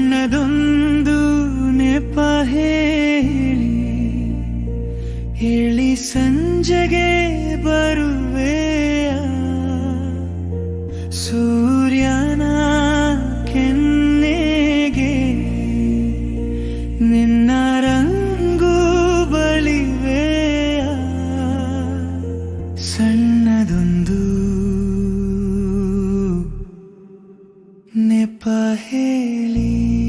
ನನ್ನದೊಂದು ನೆಪ ಹೇಳಿ ಹೇಳಿ ಸಂಜೆಗೆ ಬರುವೆ. ಹೇಳಿ ಹುಂಡಿಮೆಯ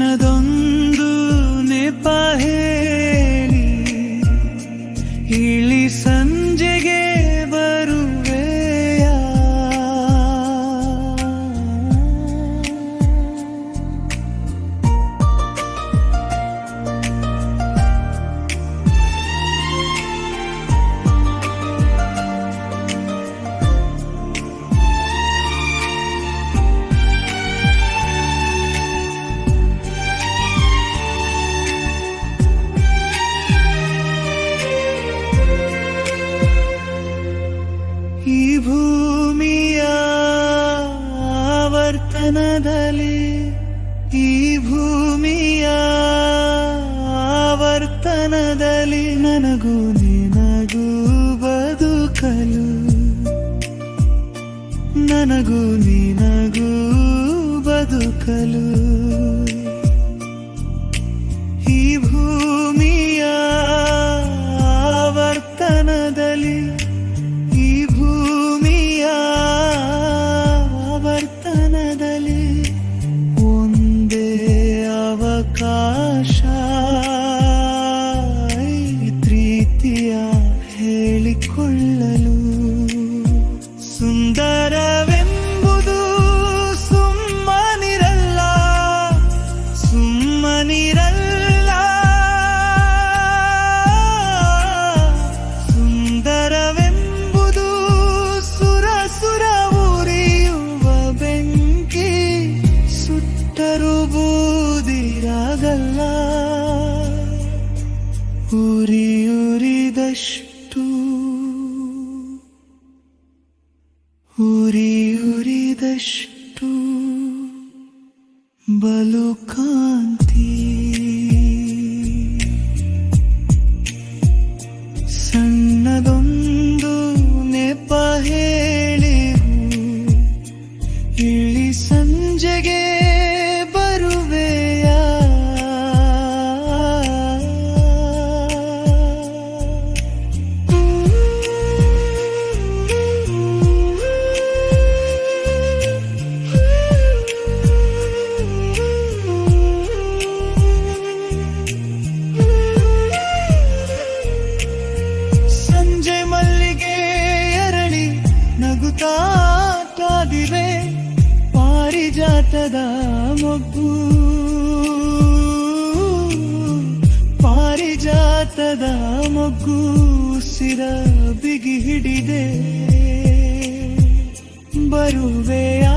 ಸಣ್ಣದೊಂದು ನೆಪ ಭೂಮಿಯ ಆವರ್ತನದಲ್ಲಿ ಈ ಭೂಮಿಯ ಆವರ್ತನದಲ್ಲಿ ನನಗೂ ನಿನಗೂ ಬದುಕಲು ನನಗೂ ನಿನಗೂ ಬದುಕಲು. ಈ ಭೂಮಿಯ ಆವರ್ತನದಲ್ಲಿ আশা أريدشت أريدشت ಪಾರಿಜಾತದ ಮೊಗ್ಗು ಪಾರಿಜಾತದ ಮೊಗ್ಗು ಸಿರ ಬಿಗಿ ಹಿಡಿದೆ. ಬರುವೆಯಾ